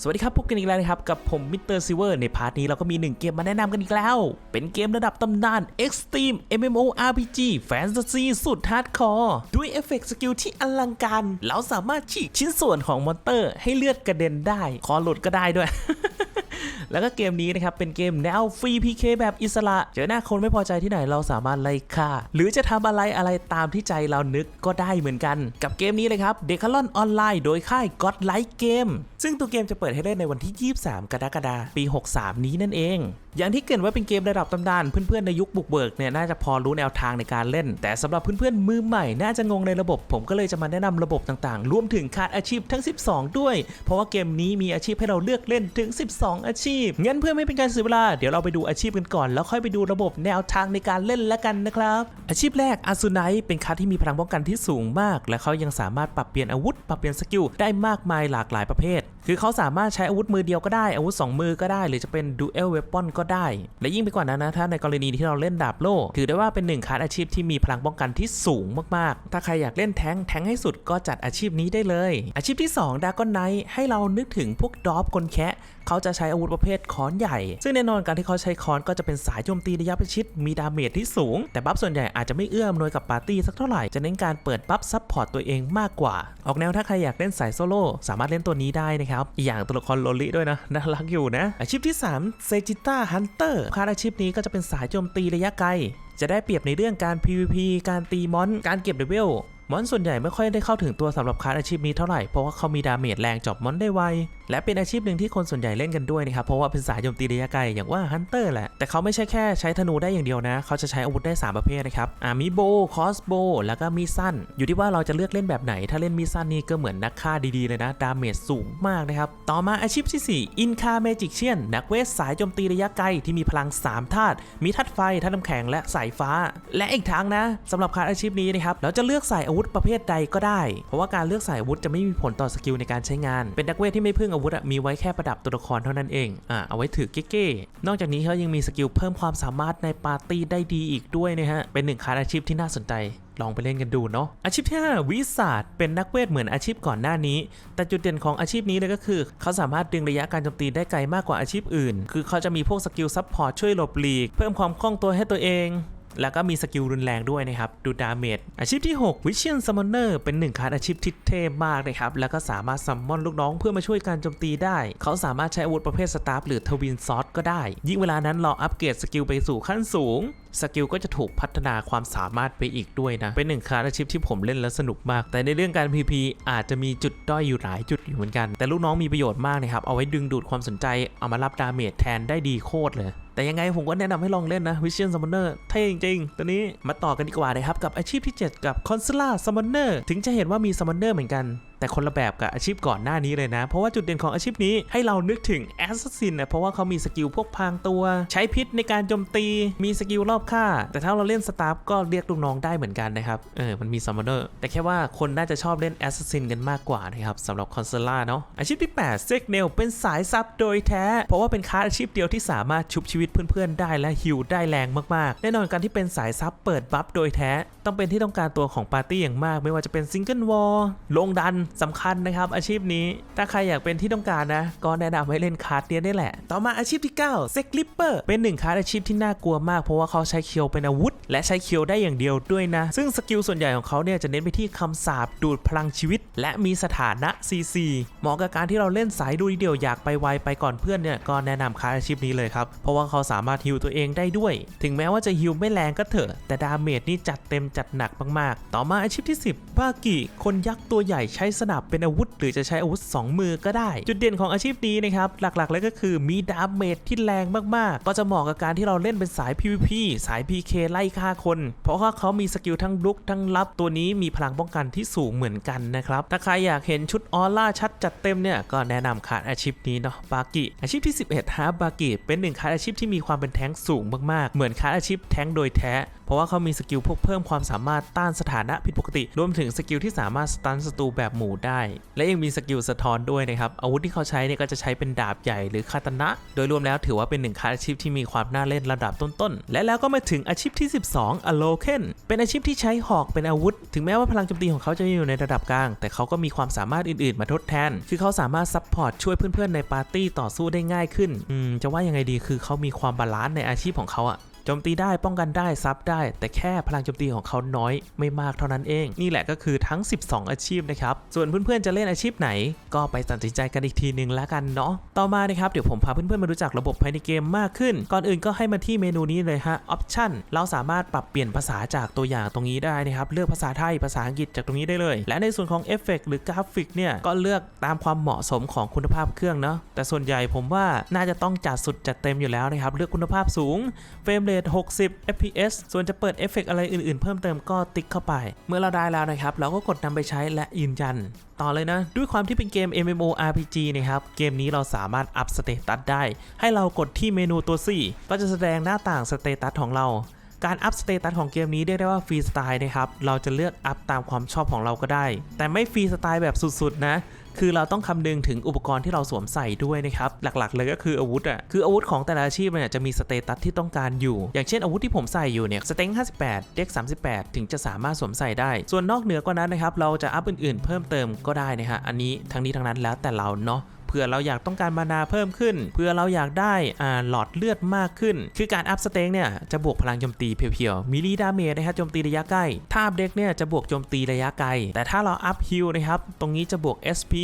สวัสดีครับพบกันอีกแล้วนะครับ กับผมมิสเตอร์ซิเวอร์ในพาร์ทนี้เราก็มีหนึ่งเกมมาแนะนำกันอีกแล้ว เป็นเกมระดับตำนาน Extreme MMORPG Fantasy สุดฮาร์ดคอร์ด้วยเอฟเฟกต์สกิลที่อลังการ เราสามารถฉีกชิ้นส่วนของมอนเตอร์ให้เลือดกระเด็นได้ คอหลุดก็ได้ด้วย แล้วก็เกมนี้นะครับเป็นเกมแนวฟรีพีเคแบบอิสระ เจอหน้าคนไม่พอใจที่ไหนเราสามารถไล่ฆ่า หรือจะทำอะไรอะไรตามที่ใจเรานึกก็ได้เหมือนกัน กับเกมนี้เลยครับเดคาลอนออนไลน์โดยค่าย Godlike Game ซึ่งตัวเกมจะเปิดให้เล่นในวันที่ 23 กรกฎาคมปี 63 นี้นั่นเอง อย่างที่เกินว่าเป็นเกมระดับตำนานเพื่อนๆในยุคบุกเบิกเนี่ยน่าจะพอรู้แนวทางในการเล่น แต่สำหรับเพื่อนๆมือใหม่น่าจะงงในระบบ ผมก็เลยจะมาแนะนำระบบต่างๆ รวมถึงคาดอาชีพทั้ง 12 ด้วย เพราะว่าเกมนี้มีอาชีพให้เราเลือกเล่นถึง 12 อาชีพงั้นเพื่อไม่เป็นการเสียเวลาเดี๋ยวเราไปดูอาชีพกันก่อน แล้วค่อยไปดูระบบแนวทางในการเล่นละกันนะครับ อาชีพแรกอาซูไนเป็นคาดที่มีพลังป้องกันที่สูงมาก และเขายังสามารถปรับเปลี่ยนอาวุธปรับเปลี่ยนสกิลได้มากมายหลากหลายประเภท คือเขาสามารถใช้อาวุธมือเดียวก็ได้อาวุธ 2 มือก็ได้ หรือจะเป็น Dual Weapon ก็ได้ และยิ่งไปกว่านั้นนะถ้าในกรณีที่เราเล่นดาบโล่ถือได้ว่าเป็นหนึ่งคาร์ดอาชีพที่มีพลังป้องกันที่สูงมากๆ ถ้าใครอยากเล่นแท้งแท้งให้สุดก็จัดอาชีพนี้ได้เลย อาชีพที่2ดากอนไนท์ให้เรานึกถึงพวกดอฟกลแคะ เขาจะใช้อาวุธประเภทค้อนใหญ่ ซึ่งแน่นอนการที่เขาใช้ค้อนก็จะเป็นสายโจมตีระยะประชิดมีดาเมจที่สูง แต่บัฟส่วนใหญ่อาจจะไม่เอื้อมหนวยกับปาร์ตี้สักเท่าไหร่จะเน้นการเปิดบัฟซับพอร์ตตัวเองมากกว่า ออกแนวถ้าใครอยากเล่นสายโซโล่สามารถเล่นตัวนี้ได้นะครับอีกอย่างตัวละครโลลิด้วยนะน่ารักอยู่นะ อาชีพที่3เซจิต้าฮันเตอร์คาดอาชีพนี้ก็จะเป็นสายโจมตีระยะไกลจะได้เปรียบในเรื่องการ PVP การตีมอน การเก็บเลเวล มอนส่วนใหญ่ไม่ค่อยได้เข้าถึงตัวสำหรับคลาสอาชีพนี้เท่าไหร่ เพราะว่าเขามีดาเมจแรงจอบมอนได้ไว และเป็นอาชีพหนึ่งที่คนส่วนใหญ่เล่นกันด้วยนะครับ เพราะว่าเป็นสายโจมตีระยะไกลอย่างว่าฮันเตอร์แหละ แต่เขาไม่ใช่แค่ใช้ธนูได้อย่างเดียวนะ เขาจะใช้อาวุธได้ 3 ประเภทนะครับอ่ามีโบคอสโบแล้วก็มีสั้น อยู่ที่ว่าเราจะเลือกเล่นแบบไหน ถ้าเล่นมีสั้นนี่ก็เหมือนนักฆ่าดีๆเลยนะ ดาเมจสูงมากนะครับ ต่อมาอาชีพที่ 4 อินคาเมจิกเชียน นักเวทสายโจมตีระยะไกลที่มีพลัง3ธาตุ มีธาตุไฟ ธาตุน้ำแข็ง และสายฟ้า และอีกทางนะสำหรับคลาสอาชีพนี้นะครับ เราจะเลือกใส่อาวุธประเภทใดก็ได้ เพราะว่าการเลือกใส่อาวุธจะไม่มีผลต่อสกิลในการใช้งาน เป็นนักเวทที่ไม่พึ่งอาวุธอะมีไว้แค่ประดับตัวละครเท่านั้นเองอ่าเอาไว้ถือเก้ๆนอกจากนี้เขายังมีสกิลเพิ่มความสามารถในปาร์ตี้ได้ดีอีกด้วยนะฮะเป็นหนึ่งคาอาชีพที่น่าสนใจลองไปเล่นกันดูเนาะอาชีพที่5วิสาดเป็นนักเวทเหมือนอาชีพก่อนหน้านี้ แต่จุดเด่นของอาชีพนี้เลยก็คือ เขาสามารถดึงระยะการโจมตีได้ไกลมากกว่าอาชีพอื่น คือเขาจะมีพวกสกิลซับพอร์ตช่วยหลบหลีก เพิ่มความคล่องตัวให้ตัวเอง แล้วก็มีสกิลรุนแรงด้วยนะครับ ดูดาเมจ อาชีพที่ 6 วิเชียนซัมมอนเนอร์เป็นหนึ่งคาดอาชีพที่เท่มากนะครับ แล้วก็สามารถซัมมอนลูกน้องเพื่อมาช่วยการโจมตีได้ เขาสามารถใช้อาวุธประเภทสตาร์ฟหรือทวินซอสก็ได้ ยิ่งเวลานั้นเราอัปเกรดสกิลไปสู่ขั้นสูงสกิลก็จะถูกพัฒนาความสามารถไปอีกด้วยนะ เป็นหนึ่งคาดอาชีพที่ผมเล่นแล้วสนุกมาก แต่ในเรื่องการ PP อาจจะมีจุดด้อยอยู่หลายจุดอยู่เหมือนกัน แต่ลูกน้องมีประโยชน์มากนะครับ เอาไว้ดึงดูดความสนใจ เอามารับดาเมจแทนได้ดีโคตรเลย แต่ยังไงผมก็แนะนำให้ลองเล่นนะ Vision Summoner เท่จริงๆตัวนี้มาต่อกันดีกว่านะครับกับอาชีพที่ 7 กับ c o n s u l a Summoner ถึงจะเห็นว่ามี Summoner เหมือนกันแต่คนละแบบกับอาชีพก่อนหน้านี้เลยนะ เพราะว่าจุดเด่นของอาชีพนี้ให้เรานึกถึง Assassin นะเพราะว่าเขามีสกิลพวกพรางตัว ใช้พิษในการโจมตีมีสกิลรอบฆ่า แต่ถ้าเราเล่นสตาฟก็เรียกลูกน้องได้เหมือนกันนะครับเออมันมี Summoner แต่แค่ว่าคนน่าจะชอบเล่น Assassin กันมากกว่านะครับสำหรับ c o n s u l a เนาะอาชีพที่8 s e g n a i l เป็นสายซับโดยแท้ เพราะว่าเป็นคลาอาชีพเดียวที่สามารถชุบชีวิตเพื่อนๆได้และฮิวได้แรงมากๆแน่นอนการที่เป็นสายซับเปิดบัฟโดยแท้ ต้องเป็นที่ต้องการตัวของปาร์ตี้อย่างมาก ไม่ว่าจะเป็นซิงเกิลวอลลงดันสำคัญนะครับอาชีพนี้ถ้าใครอยากเป็นที่ต้องการนะ ก็แนะนำให้เล่นคาร์ดเนี้ยได้แหละ ต่อมาอาชีพที่9เซ็กลิปเปอร์เป็นหนึ่งคาร์ดอาชีพที่น่ากลัวมากเพราะว่าเขาใช้เคียวเป็นอาวุธ และใช้เคียวได้อย่างเดียวด้วยนะ ซึ่งสกิลส่วนใหญ่ของเขาเนี่ยจะเน้นไปที่คำสาปดูดพลังชีวิต และมีสถานะ CC เหมาะกับการที่เราเล่นสายดูดเดียวอยากไปไวไปก่อนเพื่อนเนี่ยก็แนะนำคาร์ดอาชีพนี้เลยครับเพราะว่าเขาสามารถฮิวตัวเองได้ด้วย ถึงแม้ว่าจะฮิวไม่แรงก็เถอะแต่ดาเมจนี่จัดเต็มจัดหนักมากๆ ต่อมาอาชีพที่ 10บากิคนยักษ์ตัวใหญ่ใช้สนับเป็นอาวุธ หรือจะใช้อาวุธ 2 มือก็ได้ จุดเด่นของอาชีพนี้นะครับหลักๆเลยก็คือมีดาเมจที่แรงมากๆ ก็จะเหมาะกับการที่เราเล่นเป็นสาย PVP สาย PK ไล่ฆ่าคน เพราะว่าเขามีสกิลทั้งลุกทั้งรับตัวนี้มีพลังป้องกันที่สูงเหมือนกันนะครับถ้าใครอยากเห็นชุดออร่าชัดจัดเต็มเนี่ยก็แนะนำคาดอาชีพนี้เนาะบากิอาชีพที่ 11ฮาบากิเป็นหนึ่งคาดอาชีพที่มีความเป็นแท้งสูงมากๆ เหมือนคาดอาชีพแท้งโดยแท้เพราะว่าเขามีสกิลพวกเพิ่มความสามารถต้านสถานะผิดปกติ รวมถึงสกิลที่สามารถสตันศัตรูแบบหมู่ได้ และยังมีสกิลสะท้อนด้วยนะครับ อาวุธที่เขาใช้เนี่ยก็จะใช้เป็นดาบใหญ่หรือคาตานะ โดยรวมแล้วถือว่าเป็นหนึ่งคาอาชีพที่มีความน่าเล่นระดับต้นๆ และแล้วก็มาถึงอาชีพที่ 12อโลเคนเป็นอาชีพที่ใช้หอกเป็นอาวุธ ถึงแม้ว่าพลังโจมตีของเขาจะอยู่ในระดับกลาง แต่เขาก็มีความสามารถอื่นๆ มาทดแทน คือเขาสามารถซัพพอร์ตช่วยเพื่อนๆในปาร์ตี้ต่อสู้ได้ง่ายขึ้นจะว่ายังไงดีคือเขามีความบาลานซ์ในอาชีพของเขาอะ โจมตีได้ป้องกันได้ซับได้ แต่แค่พลังโจมตีของเขาน้อยไม่มากเท่านั้นเอง นี่แหละก็คือทั้ง 12 อาชีพนะครับ ส่วนเพื่อนๆจะเล่นอาชีพไหน ก็ไปตัดสินใจกันอีกทีหนึ่งแล้วกันเนาะต่อมานะครับเดี๋ยวผมพาเพื่อนๆมารู้จักระบบภายในเกมมากขึ้น ก่อนอื่นก็ให้มาที่เมนูนี้เลยฮะ Option เราสามารถปรับเปลี่ยนภาษาจากตัวอย่างตรงนี้ได้นะครับเลือกภาษาไทยภาษาอังกฤษจากตรงนี้ได้เลย และในส่วนของเอฟเฟกต์หรือกราฟิกเนี่ยก็เลือกตามความเหมาะสมของคุณภาพเครื่องเนาะแต่ส่วนใหญ่ผมว่าน่าจะต้องจัดสุดจัดเต็มอยู่แล้วนะครับเลือกคุณภาพสูงเฟรมเรท60 fps ส่วนจะเปิดเอฟเฟกต์อะไรอื่นๆ เพิ่มเติมก็ติ๊กเข้าไป เมื่อเราได้แล้วนะครับ เราก็กดนำไปใช้และยืนยัน ต่อเลยนะ ด้วยความที่เป็นเกม MMORPG นะครับ เกมนี้เราสามารถอัพสเตตัสได้ ให้เรากดที่เมนูตัว 4 ก็จะแสดงหน้าต่างสเตตัสของเราการอัพสเตตัสของเกมนี้เรียกได้ว่าฟรีสไตล์นะครับ เราจะเลือกอัพตามความชอบของเราก็ได้ แต่ไม่ฟรีสไตล์แบบสุดๆนะ คือเราต้องคำนึงถึงอุปกรณ์ที่เราสวมใส่ด้วยนะครับ หลักๆ เลยก็คืออาวุธอะคืออาวุธของแต่ละอาชีพเนี่ยจะมีสเตตัสที่ต้องการอยู่ อย่างเช่นอาวุธที่ผมใส่อยู่เนี่ยสเต็ง58 เด็ก 38 ถึงจะสามารถสวมใส่ได้ ส่วนนอกเหนือกว่านั้นนะครับเราจะอัพอื่นๆ เพิ่มเติมก็ได้นะฮะอันนี้ทั้งนี้ทั้งนั้นแล้วแต่เราเนาะ เผื่อเราอยากต้องการมานาเพิ่มขึ้น เพื่อเราอยากได้อ่าหลอดเลือดมากขึ้น คือการอัพสเต็งเนี่ยจะบวกพลังโจมตีเพียวๆมิลลีดาเมจนะครับโจมตีระยะใกล้ถ้าอัพเด็กเนี่ยจะบวกโจมตีระยะไกล แต่ถ้าเราอัพฮิลนะครับตรงนี้จะบวก SP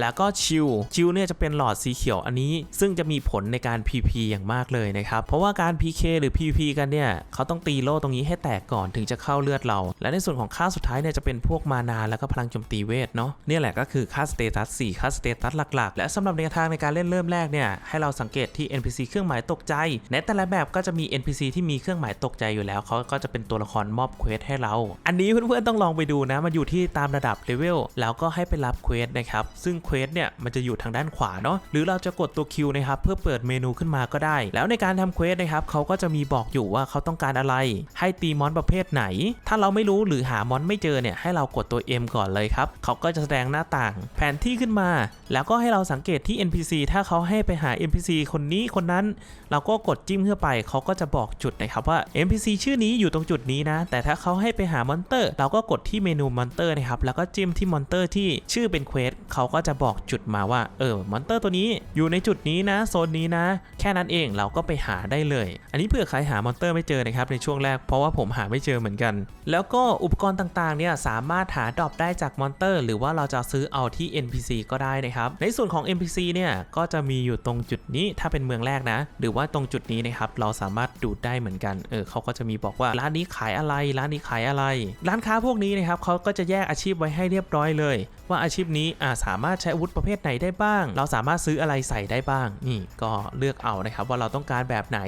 แล้วก็ชิลชิลเนี่ยจะเป็นหลอดสีเขียวอันนี้ ซึ่งจะมีผลในการ PP อย่างมากเลยนะครับเพราะว่าการ PK หรือ PP กันเนี่ยเขาต้องตีโล่ตรงนี้ให้แตกก่อนถึงจะเข้าเลือดเรา และในส่วนของค่าสุดท้ายเนี่ยจะเป็นพวกมานาแล้วก็พลังโจมตีเวทเนาะเนี่ยแหละก็คือค่าสเตตัส4ค่าสเตตัสหลักๆ และสำหรับแนวทางในการเล่นเริ่มแรกเนี่ยให้เราสังเกตที่ NPC เครื่องหมายตกใจ ในแต่ละแบบก็จะมี NPC ที่มีเครื่องหมายตกใจอยู่แล้วเขาก็จะเป็นตัวละครมอบเควสให้เรา อันนี้เพื่อนๆต้องลองไปดูนะมันอยู่ที่ตามระดับเลเวลแล้วก็ให้ไปรับเควสนะครับซึ่งเควสเนี่ยมันจะอยู่ทางด้านขวาเนาะหรือเราจะกดตัวคิวนะครับเพื่อเปิดเมนูขึ้นมาก็ได้ แล้วในการทำเควสนะครับเขาก็จะมีบอกอยู่ว่าเขาต้องการอะไร ให้ตีมอนประเภทไหน ถ้าเราไม่รู้หรือหามอนไม่เจอเนี่ยให้เรากดตัว M ก่อนเลยครับเขาก็จะแสดงหน้าต่าง แผนที่ขึ้นมา แล้วก็ให้เราสังังเกตที่ NPC ถ้าเขาให้ไปหา NPC คนนี้คนนั้น เราก็กดจิ้มเข้าไปเขาก็จะบอกจุดนะครับว่า NPC ชื่อนี้อยู่ตรงจุดนี้นะ แต่ถ้าเขาให้ไปหามอนเตอร์ เราก็กดที่เมนูมอนเตอร์นะครับแล้วก็จิ้มที่มอนเตอร์ที่ชื่อเป็นเควสเขาก็จะบอกจุดมาว่าเออมอนเตอร์ตัวนี้อยู่ในจุดนี้นะโซนนี้นะ แค่นั้นเองเราก็ไปหาได้เลย อันนี้เผื่อใครหามอนเตอร์ไม่เจอนะครับในช่วงแรกเพราะว่าผมหาไม่เจอเหมือนกัน แล้วก็อุปกรณ์ต่างๆเนี่ยสามารถหาดรอปได้จากมอนเตอร์ หรือว่าเราจะซื้อเอาที่ NPC ก็ได้นะครับในส่วนของ NPC เนี่ยก็จะมีอยู่ตรงจุดนี้ถ้าเป็นเมืองแรกนะ หรือว่าตรงจุดนี้นะครับเราสามารถดูดได้เหมือนกันเออเขาก็จะมีบอกว่าร้านนี้ขายอะไร ร้านนี้ขายอะไร ร้านค้าพวกนี้นะครับเขาก็จะแยกอาชีพไว้ให้เรียบร้อยเลย ว่าอาชีพนี้อ่าสามารถใช้อาวุธประเภทไหนได้บ้าง เราสามารถซื้ออะไรใส่ได้บ้างนี่ก็เลือกเอานะครับว่าเราต้องการแบบไหน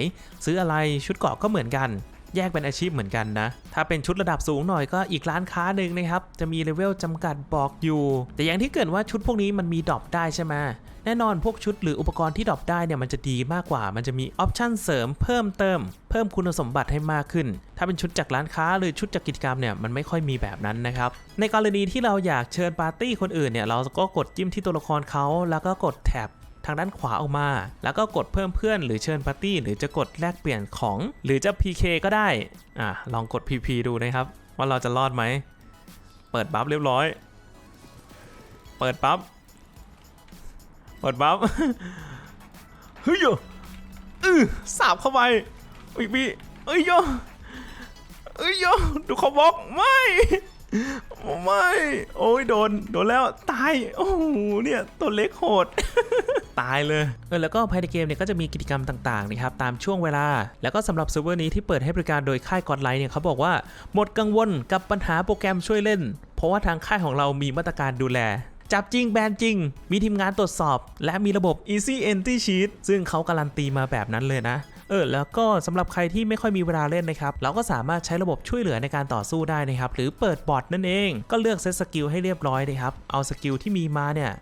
ซื้ออะไรชุดเกาะก็เหมือนกัน แยกเป็นอาชีพเหมือนกันนะ ถ้าเป็นชุดระดับสูงหน่อยก็อีกร้านค้าหนึ่งนะครับ จะมีเลเวลจำกัดบอกอยู่ แต่อย่างที่เกิดว่าชุดพวกนี้มันมีดรอปได้ใช่ไหมแน่นอนพวกชุดหรืออุปกรณ์ที่ดรอปได้เนี่ยมันจะดีมากกว่า มันจะมีออปชั่นเสริมเพิ่มเติม เพิ่มคุณสมบัติให้มากขึ้น ถ้าเป็นชุดจากร้านค้าหรือชุดจากกิจกรรมเนี่ยมันไม่ค่อยมีแบบนั้นนะครับ ในกรณีที่เราอยากเชิญปาร์ตี้คนอื่นเนี่ยเราก็กดจิ้มที่ตัวละครเขาแล้วก็กดแท็บ ทางด้านขวาออกมา แล้วก็กดเพิ่มเพื่อนหรือเชิญปาร์ตี้หรือจะกดแลกเปลี่ยนของ หรือจะ PK ก็ได้อะลองกด PP ดูนะครับ ว่าเราจะรอดไหม เปิดบัฟเรียบร้อย เปิดปั๊บเปิดบัฟเฮ้ยโยอือสาบเข้าไปอีกพี่เอ้ยโยเอ้ยโยดูเขาบล็อกไม่ ไม่ โอ้ยโดน โดนแล้ว ตาย โอ้โห เนี่ย ตัวเล็กโหด ตายเลย เออ แล้วก็ภายในเกมเนี่ยก็จะมีกิจกรรมต่างๆนะครับ ตามช่วงเวลา แล้วก็สำหรับเซิร์ฟเวอร์นี้ที่เปิดให้บริการโดยค่ายกอดไลน์เนี่ยเขาบอกว่า หมดกังวลกับปัญหาโปรแกรมช่วยเล่น เพราะว่าทางค่ายของเรามีมาตรการดูแลจับจริงแบนจริง มีทีมงานตรวจสอบ และมีระบบ Easy Entry Sheet ซึ่งเขาการันตีมาแบบนั้นเลยนะ เออแล้วก็สำหรับใครที่ไม่ค่อยมีเวลาเล่นนะครับเราก็สามารถใช้ระบบช่วยเหลือในการต่อสู้ได้นะครับหรือเปิดบอทนั่นเอง ก็เลือกเซตสกิลให้เรียบร้อยนะครับเอาสกิลที่มีมาเนี่ย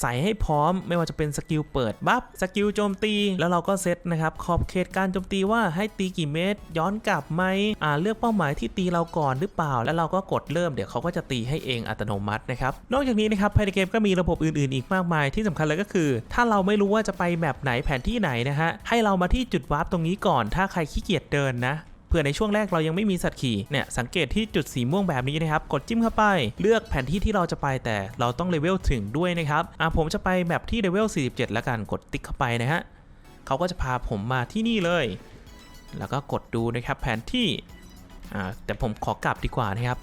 ใส่ให้พร้อมไม่ว่าจะเป็นสกิลเปิดบัฟสกิลโจมตี แล้วเราก็เซตนะครับขอบเขตการโจมตีว่าให้ตีกี่เมตร ย้อนกลับไหมอ่าเลือกเป้าหมายที่ตีเราก่อนหรือเปล่า แล้วเราก็กดเริ่มเดี๋ยวเขาก็จะตีให้เองอัตโนมัตินะครับนอกจากนี้นะครับภายในเกมก็มีระบบอื่นๆ อีกมากมายที่สำคัญเลยก็คือ ถ้าเราไม่รู้ว่าจะไปแมปไหนแผนที่ไหนนะฮะให้เรามาที่จุดวาร์ปตรงนี้ก่อน ถ้าใครขี้เกียจเดินนะ เผื่อในช่วงแรกเรายังไม่มีสัตว์ขี่เนี่ยสังเกตที่จุดสีม่วงแบบนี้นะครับกดจิ้มเข้าไป เลือกแผนที่ที่เราจะไปแต่เราต้องเลเวลถึงด้วยนะครับอะผมจะไปแบบที่เลเวล47 แล้วกันกดติ๊กเข้าไปนะฮะเขาก็จะพาผมมาที่นี่เลย แล้วก็กดดูนะครับแผนที่อ่าแต่ผมขอกลับดีกว่านะครับ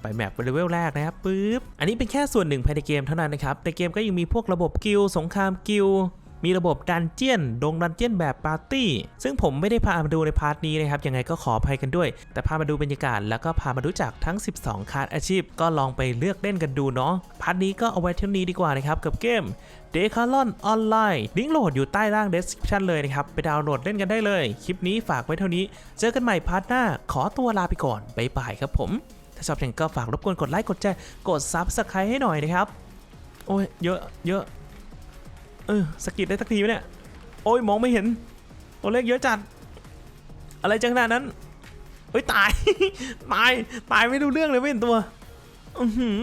ไปแบบเลเวลแรกนะครับปึ๊บ อันนี้เป็นแค่ส่วนหนึ่งภายในเกมเท่านั้นนะครับ ในเกมก็ยังมีพวกระบบกิลสงครามกิล มีระบบดันเจียน ดงดันเจียนแบบปาร์ตี้ ซึ่งผมไม่ได้พามาดูในพาร์ทนี้นะครับ ยังไงก็ขออภัยกันด้วย แต่พามาดูบรรยากาศแล้วก็พามารู้จักทั้ง 12 คาร์ดอาชีพ ก็ลองไปเลือกเล่นกันดูเนาะ พาร์ทนี้ก็เอาไว้เท่านี้ดีกว่านะครับ กับเกม d e c a l o n Online ลิงก์โหลดอยู่ใต้ล่าง description เลยนะครับ ไปดาวน์โหลดเล่นกันได้เลย คลิปนี้ฝากไว้เท่านี้ เจอกันใหม่พาร์ทหน้า ขอตัวลาไปก่อนบ๊ายบายครับผม ถ้าชอบอย่างก็ฝากรบกวนกดไลค์ กดแชร์ กด subscribe ให้หน่อยนะครับ โอ้ย เยอะ เยอะ เออสกิดได้สักทีไหมเนี่ย โอ้ยมองไม่เห็นตัวเลขเยอะจัด อะไรจังขนาดนั้นเฮ้ยตาย ตาย ตายไม่รู้เรื่องเลยไม่เห็นตัว อือหือ